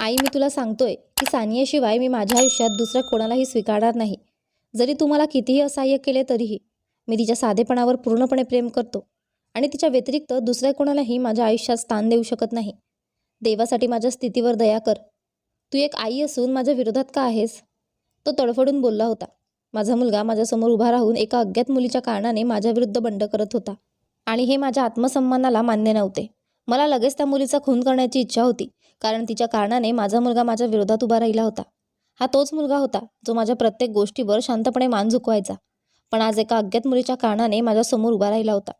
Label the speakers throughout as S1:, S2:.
S1: आई मी तुला सांगतोय की सानियाशिवाय मी माझ्या आयुष्यात दुसऱ्या कोणालाही स्वीकारणार नाही. जरी तुम्हाला कितीही असहाय्य केले तरीही मी तिच्या साधेपणावर पूर्णपणे प्रेम करतो आणि तिच्या व्यतिरिक्त दुसऱ्या कोणालाही माझ्या आयुष्यात स्थान देऊ शकत नाही. देवासाठी माझ्या स्थितीवर दया कर. तू एक आई असून माझ्या विरोधात का आहेस? तो तडफडून बोलला होता. माझा मुलगा माझ्यासमोर उभा राहून एका अज्ञात मुलीच्या कारणाने माझ्याविरुद्ध बंड करत होता आणि हे माझ्या आत्मसन्मानाला मान्य नव्हते. मला लगेच त्या मुलीचा खून करण्याची इच्छा होती. कारण तिच्या कारणाने माझा मुलगा माझ्या विरोधात उभा राहिला होता. हा तोच मुलगा होता जो माझ्या प्रत्येक गोष्टीवर शांतपणे मान झुकवायचा. पण आज एका अज्ञात मुलीच्या कारणाने माझ्यासमोर उभा राहिला होता.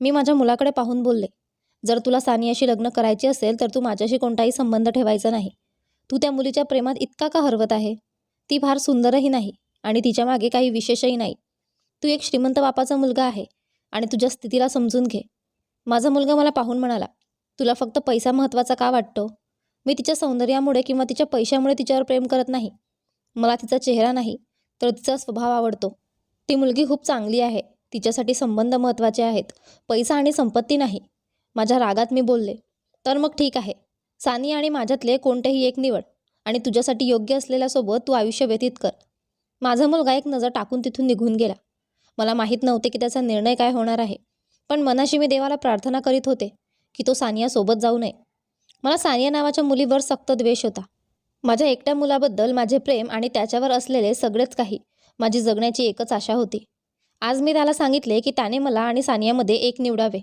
S1: मी माझ्या मुलाकडे पाहून बोलले जर तुला सानियाशी लग्न करायचे असेल तर तू माझ्याशी कोणताही संबंध ठेवायचा नाही. तू त्या मुलीच्या प्रेमात इतका का हरवत आहे? ती फार सुंदरही नाही आणि तिच्यामागे काही विशेषही नाही. तू एक श्रीमंत बापाचा मुलगा आहे आणि तुझ्या स्थितीला समजून घे. माझा मुलगा मला पाहून म्हणाला तुला फक्त पैसा महत्त्वाचा का वाटतो? मी तिच्या सौंदर्यामुळे किंवा तिच्या पैशामुळे तिच्यावर प्रेम करत नाही. मला तिचा चेहरा नाही तर तिचा स्वभाव आवडतो. ती मुलगी खूप चांगली आहे तिच्यासाठी संबंध महत्त्वाचे आहेत. पैसा आणि संपत्ती नाही. माझ्या रागात मी बोलले तर मग ठीक आहे. सानी आणि माझ्यातले कोणतेही एक निवड आणि तुझ्यासाठी योग्य असलेल्यासोबत तू आयुष्य व्यतीत कर. माझा मुलगा एक नजर टाकून तिथून निघून गेला. मला माहीत नव्हते की त्याचा निर्णय काय होणार आहे पण मनाशी मी देवाला प्रार्थना करीत होते की तो सानियासोबत जाऊ नये. मला सानिया नावाच्या मुलीवर सक्त द्वेष होता. माझ्या एकट्या मुलाबद्दल माझे प्रेम आणि त्याच्यावर असलेले सगळेच काही माझी जगण्याची एकच आशा होती. आज मी त्याला सांगितले की त्याने मला आणि सानियामध्ये एक निवडावे.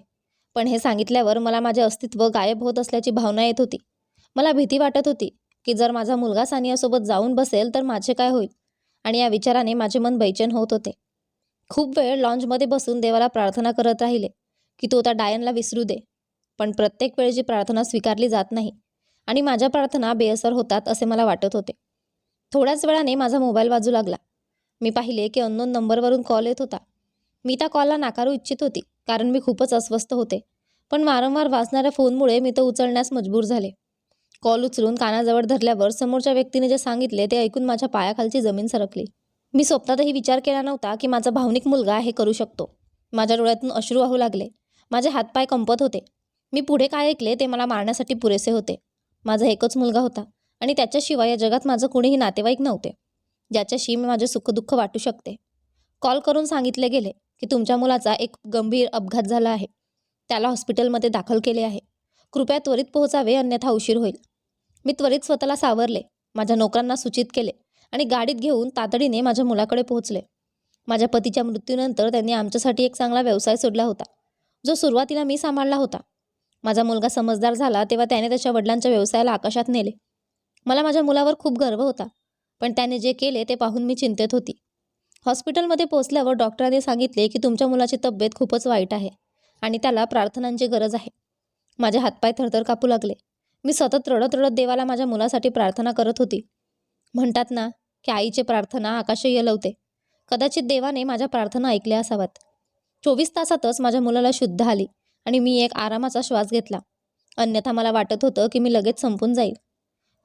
S1: पण हे सांगितल्यावर मला माझे अस्तित्व गायब होत असल्याची भावना येत होती. मला भीती वाटत होती की जर माझा मुलगा सानियासोबत जाऊन बसेल तर माझे काय होईल? आणि या विचाराने माझे मन बैचेन होत होते. खूप वेळ लॉन्चमध्ये बसून देवाला प्रार्थना करत राहिले की तो त्या डायनला विसरू दे. पण प्रत्येक वेळेची प्रार्थना स्वीकारली जात नाही आणि माझ्या प्रार्थना बेअसर होतात असे मला वाटत होते. थोड्याच वेळाने माझा मोबाईल वाजू लागला. मी पाहिले की अननोन नंबरवरून कॉल येत होता. मी त्या कॉलला नाकारू इच्छित होती कारण मी खूपच अस्वस्थ होते. पण वारंवार वाजणाऱ्या फोनमुळे मी तो उचलण्यास मजबूर झाले. कॉल उचलून कानाजवळ धरल्यावर समोरच्या व्यक्तीने जे सांगितले ते ऐकून माझ्या पायाखालची जमीन सरकली. मी स्वप्नातही विचार केला नव्हता की माझा भावनिक मुलगा हे करू शकतो. माझ्या डोळ्यातून अश्रू वाहू लागले. माझे हातपाय कंपत होते. मी पुढे काय ऐकले ते मला मारण्यासाठी पुरेसे होते. माझा एकच मुलगा होता आणि त्याच्याशिवाय या जगात माझं कुणीही नातेवाईक नव्हते ज्याच्याशी मी माझे सुखदुःख वाटू शकते. कॉल करून सांगितले गेले की तुमच्या मुलाचा एक गंभीर अपघात झाला आहे. त्याला हॉस्पिटलमध्ये दाखल केले आहे. कृपया त्वरित पोहोचावे अन्यथा उशीर होईल. मी त्वरित स्वतःला सावरले माझ्या नोकरांना सूचित केले आणि गाडीत घेऊन तातडीने माझ्या मुलाकडे पोहोचले. माझ्या पतीच्या मृत्यूनंतर त्यांनी आमच्यासाठी एक चांगला व्यवसाय सोडला होता जो सुरुवातीला मी सांभाळला होता. माझा मुलगा समजदार झाला तेव्हा त्याने त्याच्या वडिलांच्या व्यवसायाला आकाशात नेले. मला माझ्या मुलावर खूप गर्व होता पण त्याने जे केले ते पाहून मी चिंतेत होती. हॉस्पिटलमध्ये पोहोचल्यावर डॉक्टरांनी सांगितले की तुमच्या मुलाची तब्येत खूपच वाईट आहे आणि त्याला प्रार्थनांची गरज आहे. माझे हातपाय थरथर कापू लागले. मी सतत रडत रडत देवाला माझ्या मुलासाठी प्रार्थना करत होती. म्हणतात ना की आईचे प्रार्थना आकाशही लवते कदाचित देवाने माझ्या प्रार्थना ऐकल्या असाव्यात. चोवीस तासातच माझ्या मुलाला शुद्ध आली. आणि मी एक आरामाचा श्वास घेतला. अन्यथा मला वाटत होतं की मी लगेच संपून जाईल.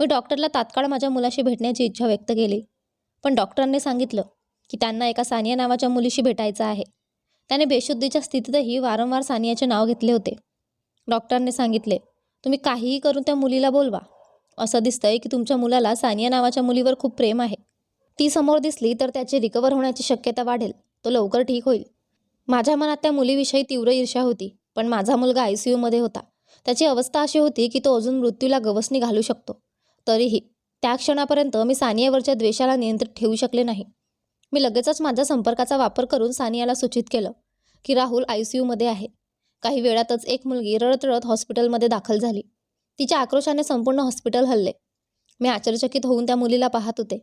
S1: मी डॉक्टरला तात्काळ माझ्या मुलाशी भेटण्याची इच्छा व्यक्त केली. पण डॉक्टरांनी सांगितलं की त्यांना एका सानिया नावाच्या मुलीशी भेटायचं आहे. त्याने बेशुद्धीच्या स्थितीतही वारंवार सानियाचे नाव घेतले होते. डॉक्टरांनी सांगितले तुम्ही काहीही करून त्या मुलीला बोलवा. असं दिसतंय की तुमच्या मुलाला सानिया नावाच्या मुलीवर खूप प्रेम आहे. ती समोर दिसली तर त्याची रिकवर होण्याची शक्यता वाढेल. तो लवकर ठीक होईल. माझ्या मनात त्या मुलीविषयी तीव्र ईर्ष्या होती. पण माझा मुलगा आय सी यूमध्ये होता. त्याची अवस्था अशी होती की तो अजून मृत्यूला गवसणी घालू शकतो. तरीही त्या क्षणापर्यंत मी सानियावरच्या द्वेषाला नियंत्रित ठेवू शकले नाही. मी लगेचच माझ्या संपर्काचा वापर करून सानियाला सूचित केलं की राहुल आय सी यूमध्ये आहे. काही वेळातच एक मुलगी रडत रडत हॉस्पिटलमध्ये दाखल झाली. तिच्या आक्रोशाने संपूर्ण हॉस्पिटल हल्ले. मी आश्चर्यचकित होऊन त्या मुलीला पाहत होते.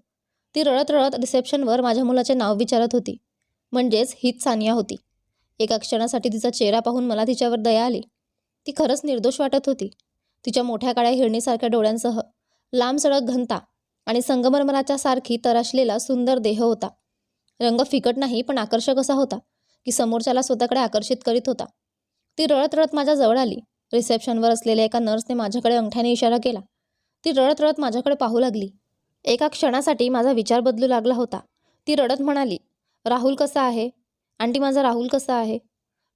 S1: ती रडत रडत रिसेप्शनवर माझ्या मुलाचे नाव विचारत होती. म्हणजेच हीच सानिया होती. एका क्षणासाठी तिचा चेहरा पाहून मला तिच्यावर दया आली. ती खरंच निर्दोष वाटत होती. तिच्या मोठ्या काळ्या हिरणीसारख्या डोळ्यांसह लांब सडक घनता आणि संगमरमराच्या सारखी तराशलेला सुंदर देह होता. रंग फिकट नाही पण आकर्षक असा होता की समोरच्याला स्वतःकडे आकर्षित करीत होता. ती रडत रळत माझ्या जवळ आली. रिसेप्शनवर असलेल्या एका नर्सने माझ्याकडे अंगठ्याने इशारा केला. ती रडत रडत माझ्याकडे पाहू लागली. एका क्षणासाठी माझा विचार बदलू लागला होता. ती रडत म्हणाली राहुल कसा आहे? आंटी माझा राहुल कसा आहे?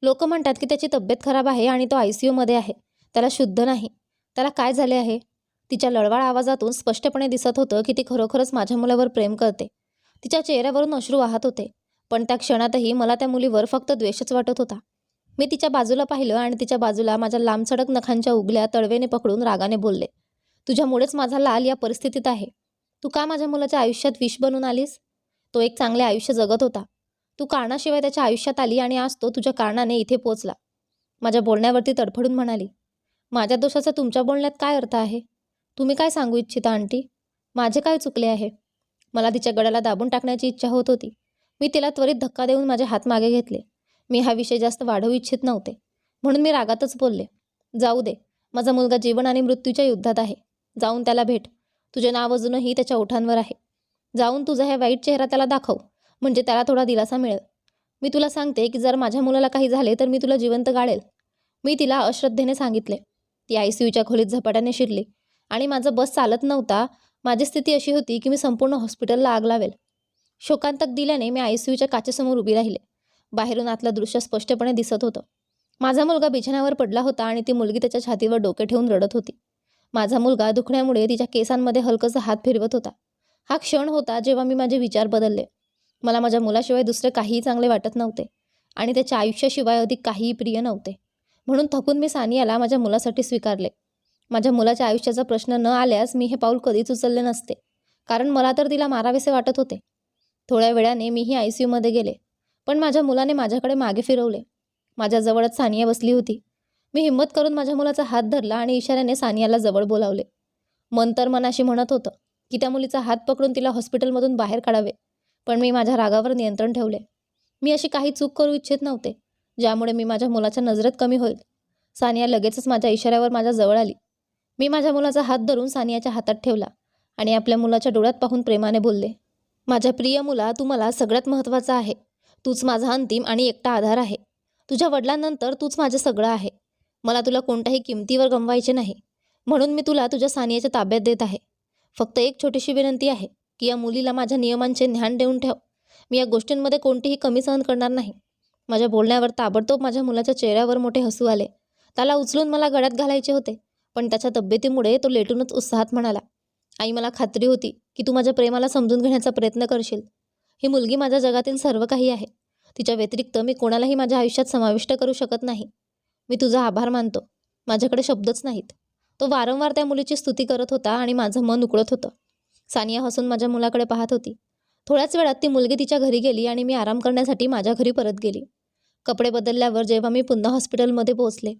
S1: लोक म्हणतात की त्याची तब्येत खराब आहे आणि तो आय सी यूमध्ये आहे. त्याला शुद्ध नाही. त्याला काय झाले आहे? तिच्या लळवाळ आवाजातून स्पष्टपणे दिसत होतं की ती खरोखरच माझ्या मुलावर प्रेम करते. तिच्या चेहऱ्यावरून अश्रू वाहत होते. पण त्या क्षणातही मला त्या मुलीवर फक्त द्वेषच वाटत होता. मी तिच्या बाजूला पाहिलं आणि तिच्या बाजूला माझ्या लांबसडक नखांच्या उगल्या तळवेने पकडून रागाने बोलले तुझ्यामुळेच माझा लाल या परिस्थितीत आहे. तू का माझ्या मुलाच्या आयुष्यात विष बनून आलीस? तो एक चांगले आयुष्य जगत होता. तू कारणाशिवाय त्याच्या आयुष्यात आली आणि आज तो तुझ्या कारणाने इथे पोचला. माझ्या बोलण्यावरती तडफडून म्हणाली माझ्या दोषाचा तुमच्या बोलण्यात काय अर्थ आहे? तुम्ही काय सांगू इच्छिता आंटी? माझे काय चुकले आहे? मला तिच्या गळ्याला दाबून टाकण्याची इच्छा होत होती. मी तिला त्वरित धक्का देऊन माझे हात मागे घेतले. मी हा विषय जास्त वाढवू इच्छित नव्हते. म्हणून मी रागातच बोलले जाऊ दे. माझा मुलगा जीवन आणि मृत्यूच्या युद्धात आहे. जाऊन त्याला भेट. तुझे नाव अजूनही त्याच्या ओठांवर आहे. जाऊन तुझा हे वाईट चेहरा त्याला दाखव. म्हणजे त्याला थोडा दिलासा मिळेल. मी तुला सांगते की जर माझ्या मुलाला काही झाले तर मी तुला जिवंत गाळेल. मी तिला अश्रद्धेने सांगितले. ती आय सी यूच्या खोलीत झपाट्याने शिरली. आणि माझं बस चालत नव्हता. माझी स्थिती अशी होती की मी संपूर्ण हॉस्पिटलला आग लावेल. शोकांतक दिल्याने मी आय सी यूच्या काचेसमोर उभी राहिले. बाहेरून आतलं दृश्य स्पष्टपणे दिसत होतं. माझा मुलगा बिछाण्यावर पडला होता आणि ती मुलगी त्याच्या छातीवर डोके ठेवून रडत होती. माझा मुलगा दुखण्यामुळे तिच्या केसांमध्ये हलकसा हात फिरवत होता. हा क्षण होता जेव्हा मी माझे विचार बदलले. मला माझ्या मुलाशिवाय दुसरे काहीही चांगले वाटत नव्हते आणि त्याच्या आयुष्याशिवाय अधिक काहीही प्रिय नव्हते. म्हणून थकून मी सानियाला माझ्या मुलासाठी स्वीकारले. माझ्या मुलाच्या आयुष्याचा प्रश्न न आल्यास मी हे पाऊल कधीच उचलले नसते कारण मला तर तिला मारावेसे वाटत होते. थोड्या वेळाने मीही आय सी यूमध्ये गेले पण माझ्या मुलाने माझ्याकडे मागे फिरवले. माझ्याजवळच सानिया बसली होती. मी हिंमत करून माझ्या मुलाचा हात धरला आणि इशाऱ्याने सानियाला जवळ बोलावले. मन तर मनाशी म्हणत होतं की त्या मुलीचा हात पकडून तिला हॉस्पिटलमधून बाहेर काढावे. पण मी माझ्या रागावर नियंत्रण ठेवले. मी अशी काही चूक करू इच्छित नव्हते ज्यामुळे मी माझ्या मुलाच्या नजरेत कमी होईल. सानिया लगेचच माझ्या इशाऱ्यावर माझ्या जवळ आली. मी माझ्या मुलाचा हात धरून सानियाच्या हातात ठेवला आणि आपल्या मुलाच्या डोळ्यात पाहून प्रेमाने बोलले माझ्या प्रिय मुला तू मला सगळ्यात महत्त्वाचा आहे. तूच माझा अंतिम आणि एकटा आधार आहे. तुझ्या वडिलांनंतर तूच माझं सगळं आहे. मला तुला कोणत्याही किमतीवर गमवायचे नाही. म्हणून मी तुला तुझ्या सानियाच्या ताब्यात देत आहे. फक्त एक छोटीशी विनंती आहे. की या मुलीला माझ्या नियमांचे ज्ञान देऊन ठेव. मी या गोष्टींमध्ये कोणतीही कमी सहन करणार नाही. माझ्या बोलण्यावर ताबडतोब माझ्या मुलाच्या चेहऱ्यावर मोठे हसू आले. त्याला उचलून मला गळ्यात घालायचे होते पण त्याच्या तब्येतीमुळे तो लेटूनच उत्साहात म्हणाला आई मला खात्री होती की तू माझ्या प्रेमाला समजून घेण्याचा प्रयत्न करशील. ही मुलगी माझ्या जगातील सर्व काही आहे. तिच्या व्यतिरिक्त मी कोणालाही माझ्या आयुष्यात समाविष्ट करू शकत नाही. मी तुझा आभार मानतो. माझ्याकडे शब्दच नाहीत. तो वारंवार त्या मुलीची स्तुती करत होता आणि माझं मन उकळत होतं. सानिया हसून माझ्या मुलाकडे पाहत होती. थोड्याच वेळात ती मुलगी तिच्या घरी गेली आणि मी आराम करण्यासाठी माझ्या घरी परत गेली. कपडे बदलल्यावर जेव्हा मी पुन्हा हॉस्पिटलमध्ये पोहोचले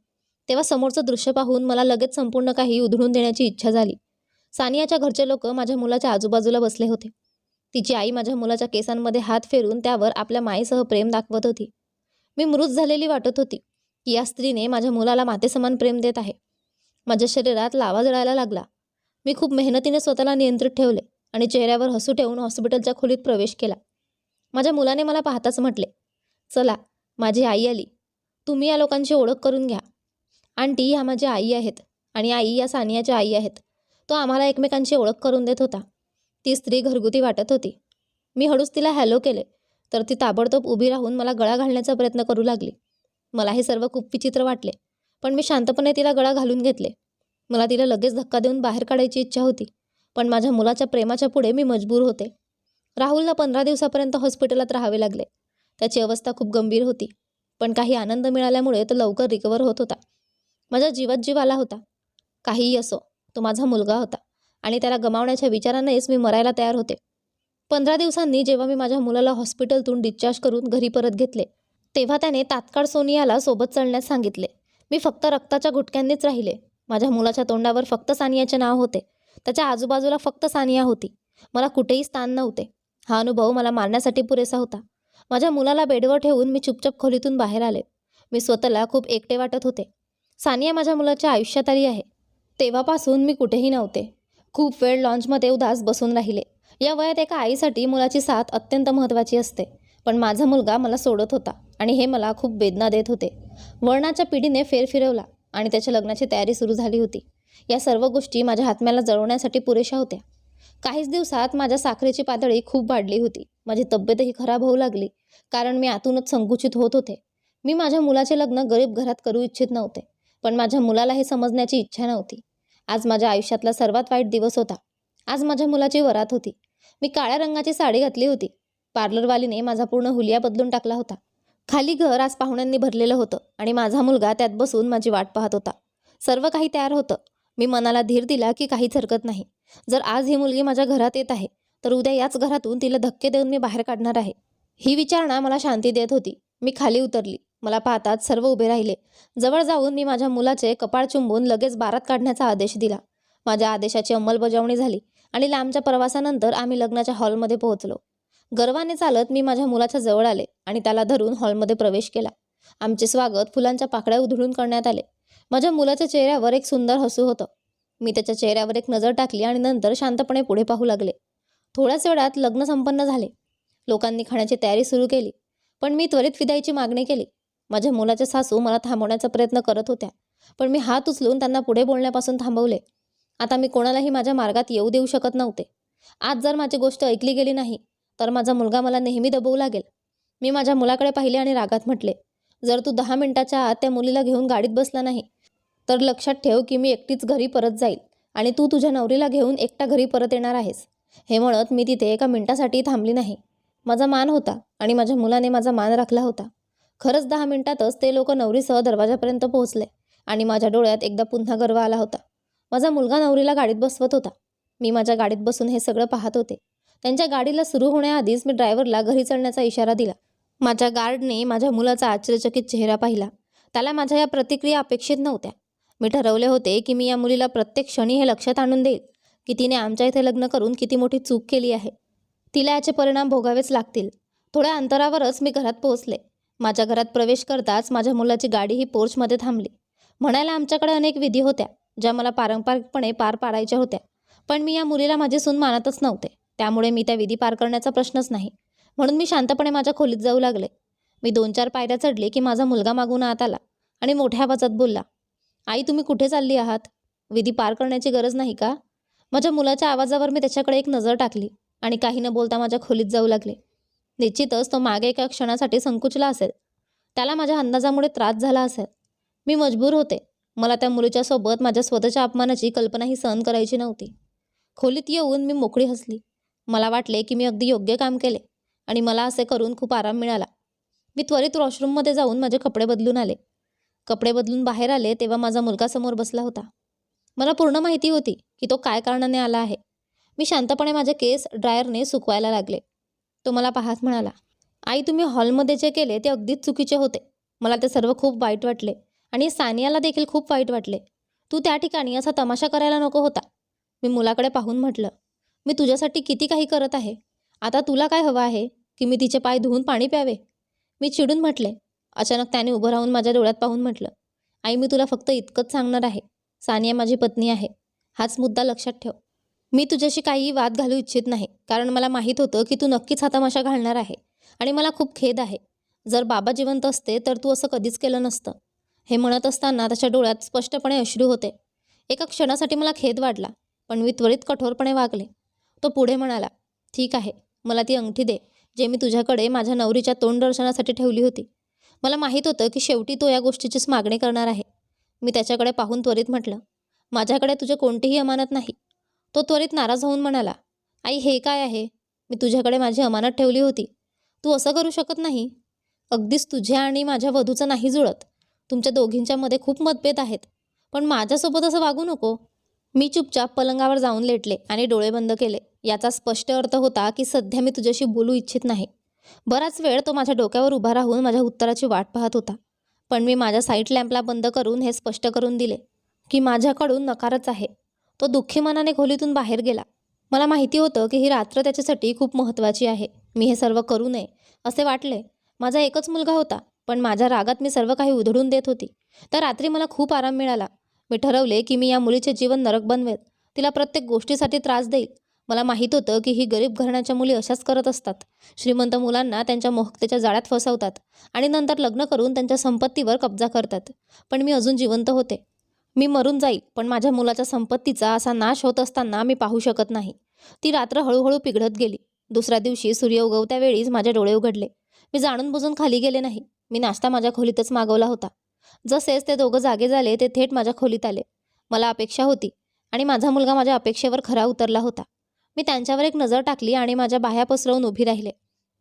S1: तेव्हा समोरचं दृश्य पाहून मला लगेच संपूर्ण काही उधळून देण्याची इच्छा झाली. सानियाच्या घरचे लोक माझ्या मुलाच्या आजूबाजूला बसले होते. तिची आई माझ्या मुलाच्या केसांमध्ये हात फेरून त्यावर आपल्या माईसह प्रेम दाखवत होती. मी मृत झालेली वाटत होती की या स्त्रीने माझ्या मुलाला मातेसमान प्रेम देत आहे. माझ्या शरीरात लावा जळायला लागला. मी खूप मेहनतीने स्वतःला नियंत्रित ठेवले आणि चेहऱ्यावर हसू ठेवून हॉस्पिटलच्या खोलीत प्रवेश केला. माझ्या मुलाने मला पाहताच म्हटले चला माझी आई आली. तुम्ही या लोकांची ओळख करून घ्या. आंटी ह्या माझ्या आई आहेत आणि आई या सानियाच्या आई आहेत. तो आम्हाला एकमेकांची ओळख करून देत होता. ती स्त्री घरगुती वाटत होती. मी हळूच तिला हॅलो केले तर ती ताबडतोब उभी राहून मला गळा घालण्याचा प्रयत्न करू लागली. मला हे सर्व खूप विचित्र वाटले पण मी शांतपणे तिला गळा घालून घेतले. मला तिला लगेच धक्का देऊन बाहेर काढायची इच्छा होती पण माझ्या मुलाच्या प्रेमाच्या पुढे मी मजबूर होते. राहुलला पंधरा दिवसापर्यंत हॉस्पिटलात राहावे लागले. त्याची अवस्था खूप गंभीर होती पण काही आनंद मिळाल्यामुळे तो लवकर रिकवर होत होता. माझ्या जीवात जीव आला होता. काहीही असो तो माझा मुलगा होता आणि त्याला गमावण्याच्या विचारानेच मी मरायला तयार होते. पंधरा दिवसांनी जेव्हा मी माझ्या मुलाला हॉस्पिटलतून डिस्चार्ज करून घरी परत घेतले तेव्हा त्याने तात्काळ सोनियाला सोबत चालण्यास सांगितले. मी फक्त रक्ताच्या गुटक्यांनीच राहिले. माझ्या मुलाच्या तोंडावर फक्त सानियाचे नाव होते. त्याच्या आजूबाजूला फक्त सानिया होती. मला कुठेही स्थान नव्हते. हा अनुभव मला मारण्यासाठी पुरेसा होता. माझ्या मुलाला बेडवर ठेवून मी चुपचाप खोलीतून बाहेर आले. मी स्वतःला खूप एकटे वाटत होते. सानिया माझ्या मुलाच्या आयुष्यात आली आहे. तेव्हापासून मी कुठेही नव्हते. खूप वेळ लॉन्चमध्ये उदास बसून राहिले. या वयात एका आईसाठी मुलाची साथ अत्यंत महत्त्वाची असते. पण माझा मुलगा मला सोडत होता आणि हे मला खूप वेदना देत होते. वळणाच्या पिढीने फेर फिरवला. आणि त्याच्या लग्नाची तयारी सुरू झाली होती. या सर्व गोष्टी माझ्या हातम्याला जळवण्यासाठी पुरेशा होत्या. काहीच दिवसात माझ्या साखरेची पातळी खूप वाढली होती. माझी तब्येतही खराब होऊ लागली कारण मी आतूनच संकुचित होत होते. मी माझ्या मुलाचे लग्न गरीब घरात करू इच्छित नव्हते पण माझ्या मुलाला हे समजण्याची इच्छा नव्हती. आज माझ्या आयुष्यातला सर्वात वाईट दिवस होता. आज माझ्या मुलाची वरात होती. मी काळ्या रंगाची साडी घातली होती. पार्लरवालीने माझा पूर्ण हुलिया बदलून टाकला होता. खाली घर आज पाहुण्यांनी भरलेलं होतं आणि माझा मुलगा त्यात बसून माझी वाट पाहत होता. सर्व काही तयार होतं. मी मनाला धीर दिला की काहीच हरकत नाही. जर आज ही मुलगी माझ्या घरात येत आहे तर उद्या याच घरातून तिला धक्के देऊन मी बाहेर काढणार आहे. ही विचारणा मला शांती देत होती. मी खाली उतरली. मला पाहताच सर्व उभे राहिले. जवळ जाऊन मी माझ्या मुलाचे कपाळ चुंबून लगेच बारात काढण्याचा आदेश दिला. माझ्या आदेशाची अंमलबजावणी झाली आणि लांबच्या प्रवासानंतर आम्ही लग्नाच्या हॉलमध्ये पोहोचलो. गर्वाने चालत मी माझ्या मुलाच्या जवळ आले आणि त्याला धरून हॉलमध्ये प्रवेश केला. आमचे स्वागत फुलांच्या पाकळ्या उधळून करण्यात आले. माझ्या मुलाच्या चेहऱ्यावर एक सुंदर हसू होतं. मी त्याच्या चेहऱ्यावर एक नजर टाकली आणि नंतर शांतपणे पुढे पाहू लागले. थोड्याच वेळात लग्न संपन्न झाले. लोकांनी खाण्याची तयारी सुरू केली पण मी त्वरित फिदाईची मागणी केली. माझ्या मुलाच्या सासू मला थांबवण्याचा प्रयत्न करत होत्या पण मी हात उचलून त्यांना पुढे बोलण्यापासून थांबवले. आता मी कोणालाही माझ्या मार्गात येऊ देऊ शकत नव्हते. आज जर माझी गोष्ट ऐकली गेली नाही तर माझा मुलगा मला नेहमी दबवू लागेल. मी माझ्या मुलाकडे पाहिले आणि रागात म्हटले जर तू दहा मिनिटाच्या आत त्या मुलीला घेऊन गाडीत बसला नाही तर लक्षात ठेव की मी एकटीच घरी परत जाईल आणि तू तुझ्या नवरीला घेऊन एकटा घरी परत येणार आहेस. हे म्हणत मी तिथे एका मिनिटासाठी थांबली नाही. माझा मान होता आणि माझ्या मुलाने माझा मान राखला होता. खरंच दहा मिनिटातच ते लोक नवरीसह दरवाजापर्यंत पोहोचले आणि माझ्या डोळ्यात एकदा पुन्हा गर्व आला होता. माझा मुलगा नवरीला गाडीत बसवत होता. मी माझ्या गाडीत बसून हे सगळं पाहत होते. त्यांच्या गाडीला सुरू होण्याआधीच मी ड्रायव्हरला घरी चढण्याचा इशारा दिला. माझ्या गार्डने माझ्या मुलाचा आश्चर्यचकित चेहरा पाहिला. त्याला माझ्या या प्रतिक्रिया अपेक्षित नव्हत्या. मी ठरवले होते की मी या मुलीला प्रत्येक क्षणी हे लक्षात आणून देईल की तिने आमच्या इथे लग्न करून किती मोठी चूक केली आहे. तिला याचे परिणाम भोगावेच लागतील. थोड्या अंतरावरच मी घरात पोहोचले. माझ्या घरात प्रवेश करताच माझ्या मुलाची गाडी ही पोर्चमध्ये थांबली. म्हणायला आमच्याकडे अनेक विधी होत्या ज्या मला पारंपरिकपणे पार पाडायच्या होत्या. पण मी या मुलीला माझी सून मानतच नव्हते. त्यामुळे मी त्या विधी पार करण्याचा प्रश्नच नाही. म्हणून मी शांतपणे माझ्या खोलीत जाऊ लागले. मी दोन चार पायऱ्या चढले की माझा मुलगा मागून आत आला आणि मोठ्या आवाजात बोलला आई तुम्ही कुठे चालली आहात? विधी पार करण्याची गरज नाही का? माझ्या मुलाच्या आवाजावर मी त्याच्याकडे एक नजर टाकली आणि काही न बोलता माझ्या खोलीत जाऊ लागले. निश्चितच तो मागे एका क्षणासाठी संकुचला असेल. त्याला माझ्या अंदाजामुळे त्रास झाला असेल. मी मजबूर होते. मला त्या मुलीच्या सोबत माझ्या स्वतःच्या अपमानाची कल्पनाही सहन करायची नव्हती. खोलीत येऊन मी मोकळी हसली. मला वाटले की मी अगदी योग्य काम केले आणि मला असे करून खूप आराम मिळाला. मी त्वरित वॉशरूममध्ये जाऊन माझे कपडे बदलून आले. कपडे बदलून बाहेर आले तेव्हा माझा मुलगा समोर बसला होता. मला पूर्ण माहिती होती की तो काय कारणाने आला आहे. मी शांतपणे माझे केस ड्रायरने सुकवायला लागले. तो मला पाहत म्हणाला आई तुम्ही हॉलमध्ये जे केले ते अगदीच चुकीचे होते. मला ते सर्व खूप वाईट वाटले आणि सानियाला देखील खूप वाईट वाटले. तू त्या ठिकाणी असा तमाशा करायला नको होता. मी मुलाकडे पाहून म्हटलं मी तुझ्यासाठी किती काही करत आहे. आता तुला काय हवं आहे की मी तिचे पाय धुवून पाणी प्यावे? मी चिडून म्हटले. अचानक त्याने उभं राहून माझ्या डोळ्यात पाहून म्हटलं. आई मी तुला फक्त इतकंच सांगणार आहे. सानिया माझी पत्नी आहे. हाच मुद्दा लक्षात ठेव. मी तुझ्याशी काहीही वाद घालू इच्छित नाही कारण मला माहीत होतं की तू नक्कीच हातामाशा घालणार आहे आणि मला खूप खेद आहे. जर बाबा जिवंत असते तर तू असं कधीच केलं नसतं. हे म्हणत असताना त्याच्या डोळ्यात स्पष्टपणे अश्रू होते. एका क्षणासाठी मला खेद वाढला पण मी त्वरित कठोरपणे वागले. तो पुढे म्हणाला ठीक आहे मला ती अंगठी दे जे मी तुझ्याकडे माझ्या नवरीच्या तोंड दर्शनासाठी ठेवली होती. मला माहीत होतं की शेवटी तो या गोष्टीचीच मागणी करणार आहे. मी त्याच्याकडे पाहून त्वरित म्हटलं माझ्याकडे तुझे कोणतीही अमानत नाही. तो त्वरित नाराज होऊन म्हणाला आई हे काय आहे? मी तुझ्याकडे माझी अमानत ठेवली होती. तू असं करू शकत नाही? अगदीच तुझ्या आणि माझ्या वधूचं नाही जुळत. तुमच्या दोघींच्यामध्ये खूप मतभेद आहेत. पण माझ्यासोबत असं वागू नको. मी चुपचाप पलंगावर जाऊन लेटले आणि डोळे बंद केले. याचा स्पष्ट अर्थ होता की सध्या मी तुझ्याशी बोलू इच्छित नाही. बराच वेळ तो माझ्या डोक्यावर उभा राहून माझ्या उत्तराची वाट पाहत होता. पण मी माझ्या साईट लॅम्पला बंद करून हे स्पष्ट करून दिले की माझ्याकडून नकारच आहे. तो दुःखी मनाने खोलीतून बाहेर गेला. मला माहिती होतं की ही रात्र त्याच्यासाठी खूप महत्त्वाची आहे. मी हे सर्व करू नये असे वाटले. माझा एकच मुलगा होता पण माझ्या रागात मी सर्व काही उधळून देत होती. त्या रात्री मला खूप आराम मिळाला. मी ठरवले की मी या मुलीचे जीवन नरक बनवेल. तिला प्रत्येक गोष्टीसाठी त्रास देईल. मला माहीत होतं की ही गरीब घराण्याच्या मुली अशाच करत असतात. श्रीमंत मुलांना त्यांच्या मोहकतेच्या जाळ्यात फसवतात आणि नंतर लग्न करून त्यांच्या संपत्तीवर कब्जा करतात. पण मी अजून जिवंत होते. मी मरून जाईल पण माझ्या मुलाच्या संपत्तीचा असा नाश होत असताना मी पाहू शकत नाही. ती रात्र हळूहळू पिघळत गेली. दुसऱ्या दिवशी सूर्य उगवत्या वेळीच माझे डोळे उघडले. मी जाणून बुजून खाली गेले नाही. मी नाश्ता माझ्या खोलीतच मागवला होता. जसेच ते दोघं जागे झाले ते थेट माझ्या खोलीत आले. मला अपेक्षा होती आणि माझा मुलगा माझ्या अपेक्षेवर खरा उतरला होता. मी त्यांच्यावर एक नजर टाकली आणि माझ्या बाह्या पसरवून उभी राहिले.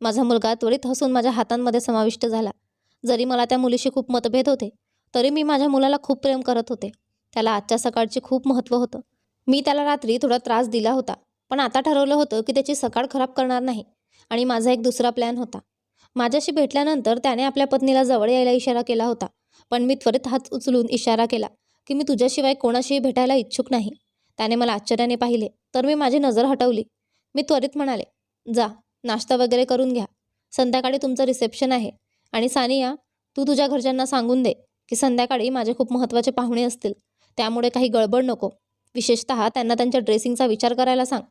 S1: माझा मुलगा त्वरित हसून माझ्या हातांमध्ये समाविष्ट झाला. जरी मला त्या मुलीशी खूप मतभेद होते तरी मी माझ्या मुलाला खूप प्रेम करत होते. त्याला आजच्या सकाळचे खूप महत्त्व होतं. मी त्याला रात्री थोडा त्रास दिला होता पण आता ठरवलं होतं की त्याची सकाळ खराब करणार नाही आणि माझा एक दुसरा प्लॅन होता. माझ्याशी भेटल्यानंतर त्याने आपल्या पत्नीला जवळ यायला इशारा केला होता. पण मी त्वरित हात उचलून इशारा केला की मी तुझ्याशिवाय कोणाशीही भेटायला इच्छुक नाही. त्याने मला आश्चर्याने पाहिले. तर मी माझी नजर हटवली. मी त्वरित म्हणाले जा नाश्ता वगैरे करून घ्या. संध्याकाळी तुमचं रिसेप्शन आहे आणि सानिया तू तुझ्या घरच्यांना सांगून दे की संध्याकाळी माझे खूप महत्त्वाचे पाहुणे असतील. त्यामुळे काही गडबड नको. विशेषतः त्यांना त्यांच्या ड्रेसिंगचा विचार करायला सांग.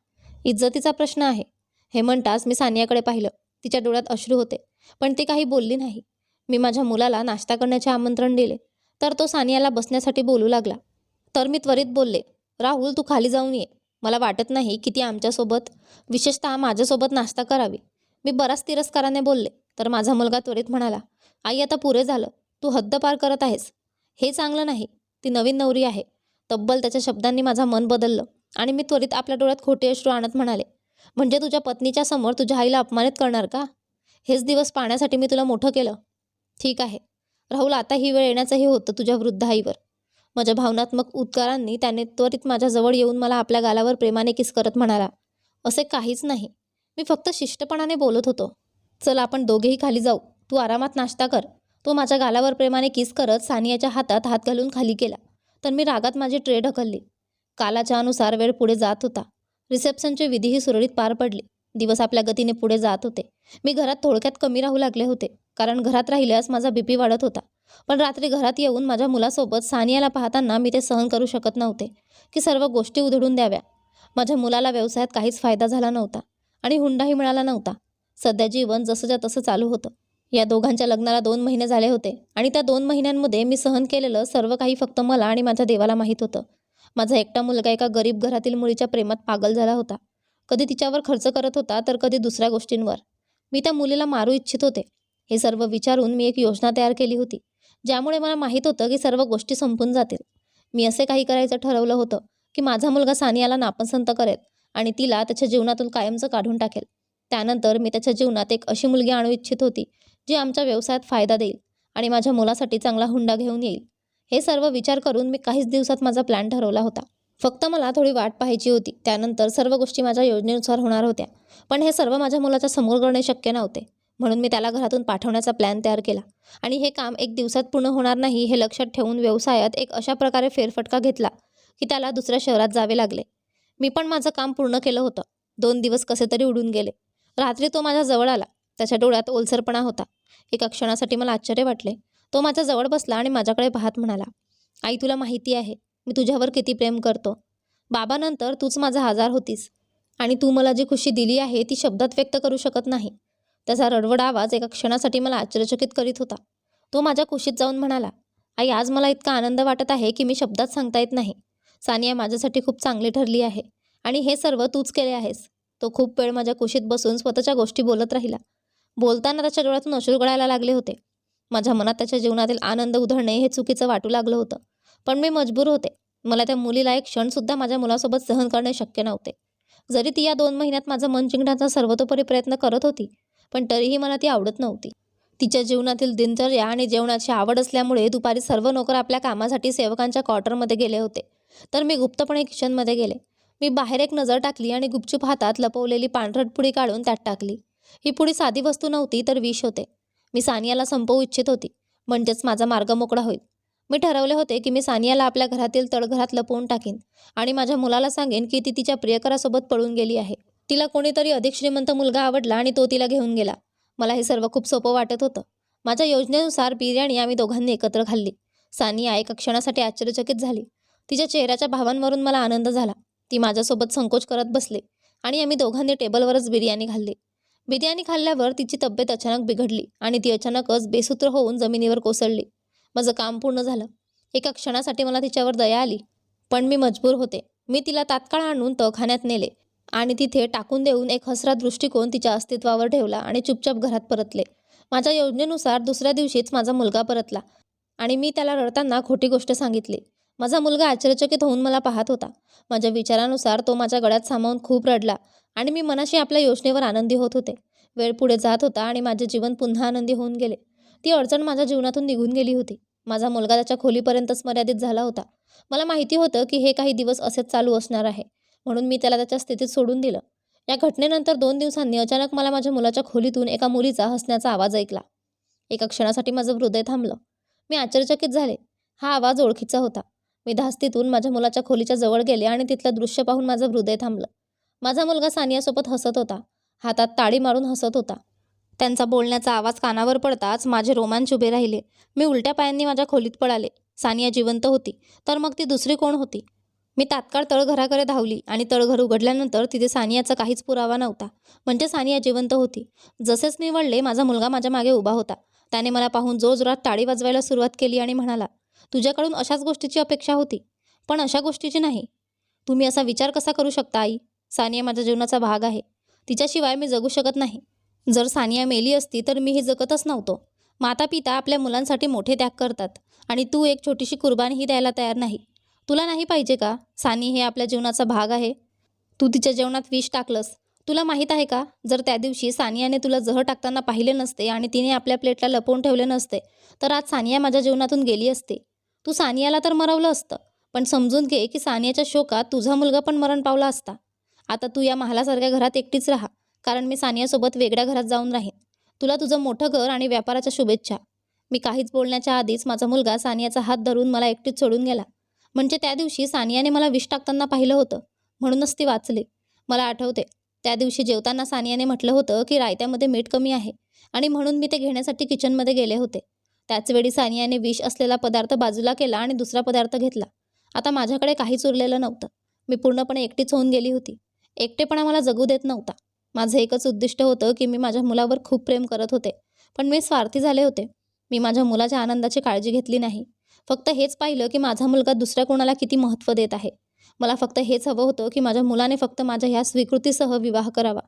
S1: इज्जतीचा प्रश्न आहे. हे म्हणताच मी सानियाकडे पाहिलं. तिच्या डोळ्यात अश्रू होते पण ती काही बोलली नाही. मी माझ्या मुलाला नाश्ता करण्याचे आमंत्रण दिले तर तो सानियाला बसण्यासाठी बोलू लागला. तर मी त्वरित बोलले राहुल तू खाली जाऊन ये. मला वाटत नाही की ती आमच्यासोबत विशेषतः माझ्यासोबत नाश्ता करावी. मी बराच तिरस्काराने बोलले तर माझा मुलगा त्वरित म्हणाला आई आता पुरे झालं. तू हद्द पार करत आहेस. हे चांगलं नाही. ती नवीन नवरी आहे. तब्बल त्याच्या शब्दांनी माझा मन बदललं आणि मी त्वरित आपल्या डोळ्यात खोटे अश्रू आणत म्हणाले म्हणजे तुझ्या पत्नीच्या समोर तुझ्या आईला अपमानित करणार का? हेच दिवस पाहण्यासाठी मी तुला मोठं केलं. ठीक आहे. राहुल आता ही वेळ येण्याचंही होतं तुझ्या वृद्ध आईवर. माझ्या भावनात्मक उद्गारांनी त्याने त्वरित माझ्याजवळ येऊन मला आपल्या गालावर प्रेमाने किस करत म्हणाला असे काहीच नाही. मी फक्त शिष्टपणाने बोलत होतो. चल आपण दोघेही खाली जाऊ. तू आरामात नाश्ता कर. तो माझ्या गालावर प्रेमाने किस करत सानियाच्या हातात हात घालून खाली गेला. तर मी रागात माझी ट्रे ढकलली. कालाच्या अनुसार वेळ पुढे जात होता. रिसेप्शनची विधीही सुरळीत पार पडली. दिवस आपल्या गतीने पुढे जात होते. मी घरात थोडक्यात कमी राहू लागले होते. कारण घरात राहिल्यास माझा बीपी वाढत होता. पण रात्री घरात येऊन माझ्या मुलासोबत सानियाला पाहताना मी ते सहन करू शकत नव्हते की सर्व गोष्टी उधळून द्याव्या. माझ्या मुलाला व्यवसायात काहीच फायदा झाला नव्हता आणि हुंडाही मिळाला नव्हता. सध्या जीवन जसंच्या तसं चालू होतं. या दोघांच्या लग्नाला दोन महिने झाले होते आणि त्या दोन महिन्यांमध्ये मी सहन केलेलं सर्व काही फक्त मला आणि माझ्या देवाला माहीत होतं. माझा एकटा मुलगा एका गरीब घरातील मुलीच्या प्रेमात पागल झाला होता. कधी तिच्यावर खर्च करत होता तर कधी दुसऱ्या गोष्टींवर. मी त्या मुलीला मारू इच्छित होते. हे सर्व विचारून मी एक योजना तयार केली होती ज्यामुळे मला माहीत होतं की सर्व गोष्टी संपून जातील. मी असे काही करायचं ठरवलं होतं की माझा मुलगा सानियाला नापसंत करेल आणि तिला त्याच्या जीवनातून कायमचं काढून टाकेल. त्यानंतर मी त्याच्या जीवनात एक अशी मुलगी आणू इच्छित होती जी आमच्या व्यवसायात फायदा देईल आणि माझ्या मुलासाठी चांगला हुंडा घेऊन येईल. हे सर्व विचार करून मी काहीच दिवसात माझा प्लॅन ठरवला होता. फक्त मला थोडी वाट पाहायची होती. त्यानंतर सर्व गोष्टी माझ्या योजनेनुसार होणार होत्या. पण हे सर्व माझ्या मुलाच्या समोर करणे शक्य नव्हते. म्हणून मी त्याला घरातून पाठवण्याचा प्लॅन तयार केला. आणि हे काम एक दिवसात पूर्ण होणार नाही हे लक्षात ठेवून व्यवसायात एक अशा प्रकारे फेरफटका घेतला की त्याला दुसऱ्या शहरात जावे लागले. मी पण माझं काम पूर्ण केलं होतं. दोन दिवस कसे तरी उडून गेले. रात्री तो माझ्या जवळ आला. त्याच्या डोळ्यात ओलसरपणा होता. एका क्षणासाठी मला आश्चर्य वाटले. तो माझ्या जवळ बसला आणि माझ्याकडे पाहत म्हणाला आई तुला माहिती आहे. मी तुझ्यावर किती प्रेम करतो. बाबानंतर तूच माझा आजार होतीस. आणि तू मला जी खुशी दिली आहे ती शब्दात व्यक्त करू शकत नाही. त्याचा रडवड आवाज एका क्षणासाठी मला आश्चर्यचकित करीत होता. तो माझ्या कुशीत जाऊन म्हणाला आई आज मला इतका आनंद वाटत आहे की मी शब्दात सांगता येत नाही. सानिया माझ्यासाठी खूप चांगली ठरली आहे आणि हे सर्व तूच केले आहेस. तो खूप वेळ माझ्या कुशीत बसून स्वतःच्या गोष्टी बोलत राहिला. बोलताना त्याच्या डोळ्यातून अश्रू गळायला लागले होते. माझ्या मनात त्याच्या जीवनातील आनंद उधळणे हे चुकीचं वाटू लागलं होतं. पण मी मजबूर होते. मला त्या मुलीला एक क्षणसुद्धा माझ्या मुलासोबत सहन करणे शक्य नव्हते. जरी ती या दोन महिन्यात माझं मन जिंकण्याचा सर्वतोपरी प्रयत्न करत होती पण तरीही मला ती आवडत नव्हती. तिच्या जीवनातील दिनचर्या आणि जेवणाची आवड असल्यामुळे दुपारी सर्व नोकर आपल्या कामासाठी सेवकांच्या क्वार्टरमध्ये गेले होते. तर मी गुप्तपणे किचनमध्ये गेले. मी बाहेर एक नजर टाकली आणि गुपचूप हातात लपवलेली पांढरट पुडी काढून त्यात टाकली. ही पुडी साधी वस्तू नव्हती तर विष होते. मी सानियाला संपवू इच्छित होती. म्हणजेच माझा मार्ग मोकळा होईल. मी ठरवले होते की मी सानियाला आपल्या घरातील तळघरात लपवून टाकीन आणि माझ्या मुलाला सांगेन की ती तिच्या प्रियकरासोबत पळून गेली आहे. तिला कोणीतरी अधिक श्रीमंत मुलगा आवडला आणि तो तिला घेऊन गेला. मला हे सर्व खूप सोपं वाटत होतं. माझ्या योजनेनुसार बिर्याणी आम्ही दोघांनी एकत्र खाल्ली. सानिया एका क्षणासाठी आश्चर्यचकित झाली. तिच्या चेहऱ्याच्या भावांवरून मला आनंद झाला. ती माझ्यासोबत संकोच करत बसले आणि आम्ही दोघांनी टेबलवरच बिर्याणी खाल्ली. बिर्याणी खाल्ल्यावर तिची तब्येत अचानक बिघडली आणि ती अचानकच बेसूत्र होऊन जमिनीवर कोसळली. माझं काम पूर्ण झालं. एका क्षणासाठी मला तिच्यावर दया आली. पण मी मजबूर होते. मी तिला तात्काळ आणून तखान्यात नेले. आणि तिथे टाकून देऊन एक हसरा दृष्टिकोन तिच्या अस्तित्वावर ठेवला आणि चुपचाप घरात परतले. माझ्या योजनेनुसार दुसऱ्या दिवशीच माझा मुलगा परतला आणि मी त्याला रडताना खोटी गोष्ट सांगितली. माझा मुलगा आश्चर्यचकित होऊन मला पाहत होता. माझ्या विचारानुसार तो माझ्या गळ्यात सामावून खूप रडला आणि मी मनाशी आपल्या योजनेवर आनंदी होत होते. वेळ पुढे जात होता आणि माझे जीवन पुन्हा आनंदी होऊन गेले. ती अडचण माझ्या जीवनातून निघून गेली होती. माझा मुलगा त्याच्या खोलीपर्यंतच मर्यादित झाला होता. मला माहिती होतं की हे काही दिवस असेच चालू असणार आहे. म्हणून मी त्याला त्याच्या स्थितीत सोडून दिलं. या घटनेनंतर दोन दिवसांनी अचानक मला माझ्या मुलाच्या खोलीतून एका मुलीचा हसण्याचा आवाज ऐकला. एका क्षणासाठी माझं हृदय थांबलं. मी आश्चर्यचकित झाले. हा आवाज ओळखीचा होता. मी धास्तीतून माझ्या मुलाच्या खोलीच्या जवळ गेले आणि तिथलं दृश्य पाहून माझं हृदय थांबलं. माझा मुलगा सानियासोबत हसत होता. हातात ताळी मारून हसत होता. त्यांचा बोलण्याचा आवाज कानावर पडताच माझे रोमांच उभे राहिले. मी उलट्या पायांनी माझ्या खोलीत पळाले. सानिया जिवंत होती. तर मग ती दुसरी कोण होती? मी तात्काळ तळघराकडे धावली आणि तळघर उघडल्यानंतर तिथे सानियाचा काहीच पुरावा नव्हता. म्हणजे सानिया जिवंत होती. जसेच मी वळले माझा मुलगा माझ्या मागे उभा होता. त्याने मला पाहून जोरजोरात टाळी वाजवायला सुरुवात केली आणि म्हणाला तुझ्याकडून अशाच गोष्टीची अपेक्षा होती. पण अशा गोष्टीची नाही. तुम्ही असा विचार कसा करू शकता आई? सानिया माझ्या जीवनाचा भाग आहे. तिच्याशिवाय मी जगू शकत नाही. जर सानिया मेली असती तर मी हे जगतच नव्हतो. माता पिता आपल्या मुलांसाठी मोठे त्याग करतात आणि तू एक छोटीशी कुर्बानीही द्यायला तयार नाही. तुला नाही पाहिजे का? सानी हे आपल्या जीवनाचा भाग आहे. तू तिच्या जेवणात विष टाकलंस. तुला माहीत आहे का? जर त्या दिवशी सानियाने तुला जहर टाकताना पाहिले नसते आणि तिने आपल्या प्लेटला लपवून ठेवले नसते तर आज सानिया माझ्या जीवनातून गेली असते. तू सानियाला तर मरवलं असतं पण समजून घे की सानियाच्या शोकात तुझा मुलगा पण मरण पावला असता. आता तू या महालासारख्या घरात एकटीच राहा कारण मी सानियासोबत वेगळ्या घरात जाऊन राहीन. तुला तुझं मोठं घर आणि व्यापाराच्या शुभेच्छा. मी काहीच बोलण्याच्या आधीच माझा मुलगा सानियाचा हात धरून मला एकटीच सोडून गेला. म्हणजे त्या दिवशी सानियाने मला विष टाकताना पाहिलं होतं. म्हणूनच ती वाचले. मला आठवते त्या दिवशी जेवताना सानियाने म्हटलं होतं की रायत्यामध्ये मीठ कमी आहे आणि म्हणून मी ते घेण्यासाठी किचनमध्ये गेले होते. त्याचवेळी सानियाने विष असलेला पदार्थ बाजूला केला आणि दुसरा पदार्थ घेतला. आता माझ्याकडे काहीच उरलेलं नव्हतं. मी पूर्णपणे एकटीच होऊन गेली होती. एकटेपणा मला जगू देत नव्हता. माझं एकच उद्दिष्ट होतं की मी माझ्या मुलावर खूप प्रेम करत होते. पण मी स्वार्थी झाले होते. मी माझ्या मुलाच्या आनंदाची काळजी घेतली नाही. फक्त हेच पाहिलं की माझा मुलगा दुसऱ्या कोणाला किती महत्त्व देत आहे. मला फक्त हेच हवं होतं की माझ्या मुलाने फक्त माझ्या ह्या स्वीकृतीसह विवाह करावा.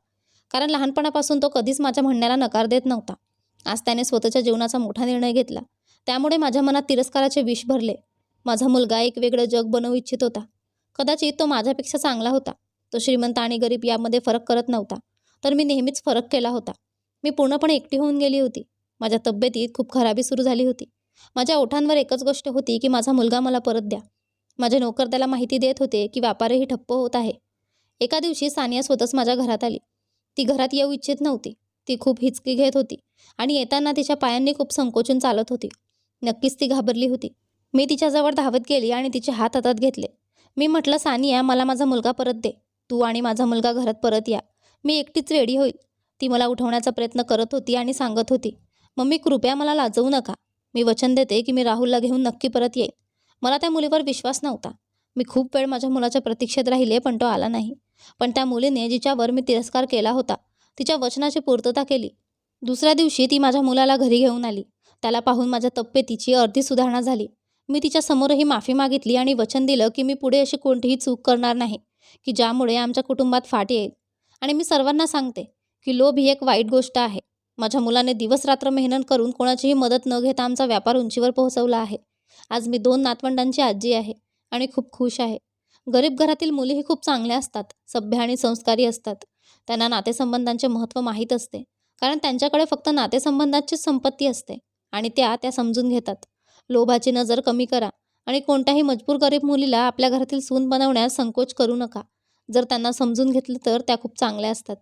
S1: कारण लहानपणापासून तो कधीच माझ्या म्हणण्याला नकार देत नव्हता. आज त्याने स्वतःच्या जीवनाचा मोठा निर्णय घेतला. त्यामुळे माझ्या मनात तिरस्काराचे विष भरले. माझा मुलगा एक वेगळं जग बनवू इच्छित होता. कदाचित तो माझ्यापेक्षा चांगला होता. तो श्रीमंत आणि गरीब यामध्ये फरक करत नव्हता. तर मी नेहमीच फरक केला होता. मी पूर्णपणे एकटी होऊन गेली होती. माझ्या तब्येतीत खूप खराबी सुरू झाली होती. माझ्या ओठांवर एकच गोष्ट होती की माझा मुलगा मला परत द्या. माझे नोकर त्याला माहिती देत होते की व्यापारही ठप्प होत आहे. एका दिवशी सानिया स्वतःच माझ्या घरात आली. ती घरात येऊ इच्छित नव्हती. ती खूप हिचकी घेत होती आणि येताना तिच्या पायांनी खूप संकोचून चालत होती. नक्कीच ती घाबरली होती. मी तिच्याजवळ धावत गेली आणि तिचे हात हातात घेतले. मी म्हटलं सानिया मला माझा मुलगा परत दे. तू आणि माझा मुलगा घरात परत या. मी एकटीच रेडी होईल. ती मला उठवण्याचा प्रयत्न करत होती आणि सांगत होती मम्मी कृपया मला लाजवू नका. मी वचन देते की मी राहुलला घेऊन नक्की परत येईन. मला त्या मुलीवर विश्वास नव्हता. मी खूप वेळ माझ्या मुलाच्या प्रतीक्षेत राहिले पण तो आला नाही. पण त्या मुलीने जिच्यावर मी तिरस्कार केला होता तिच्या वचनाची पूर्तता केली. दुसऱ्या दिवशी ती माझ्या मुलाला घरी घेऊन आली. त्याला पाहून माझ्या तब्येतीची अर्धी सुधारणा झाली. मी तिच्यासमोरही माफी मागितली आणि वचन दिलं की मी पुढे अशी कोणतीही चूक करणार नाही की ज्यामुळे आमच्या कुटुंबात फाट येईल. आणि मी सर्वांना सांगते की लोभ ही एक वाईट गोष्ट आहे. माझ्या मुलाने दिवसरात्र मेहनत करून कोणाचीही मदत न घेता आमचा व्यापार उंचीवर पोहोचवला आहे. आज मी दोन नातवंडांची आजी आहे आणि खूप खुश आहे. गरीब घरातील मुलीही खूप चांगल्या असतात सभ्य आणि संस्कारी असतात. त्यांना नातेसंबंधांचे महत्त्व माहीत असते कारण त्यांच्याकडे फक्त नातेसंबंधाचीच संपत्ती असते आणि त्या त्या समजून घेतात. लोभाची नजर कमी करा आणि कोणत्याही मजबूर गरीब मुलीला आपल्या घरातील सून बनवण्यास संकोच करू नका. जर त्यांना समजून घेतलं तर त्या खूप चांगल्या असतात.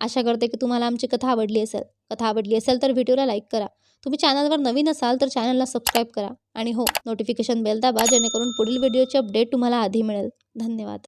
S1: आशा करते की तुम्हाला आमची कथा आवडली असेल. कथा आवडली असेल तर व्हिडिओला लाईक करा. तुम्ही चॅनलवर नवीन असाल तर चॅनलला सबस्क्राईब करा. आणि हो नोटिफिकेशन बेल दाबा जेणेकरून पुढील व्हिडिओची अपडेट तुम्हाला आधी मिळेल. धन्यवाद.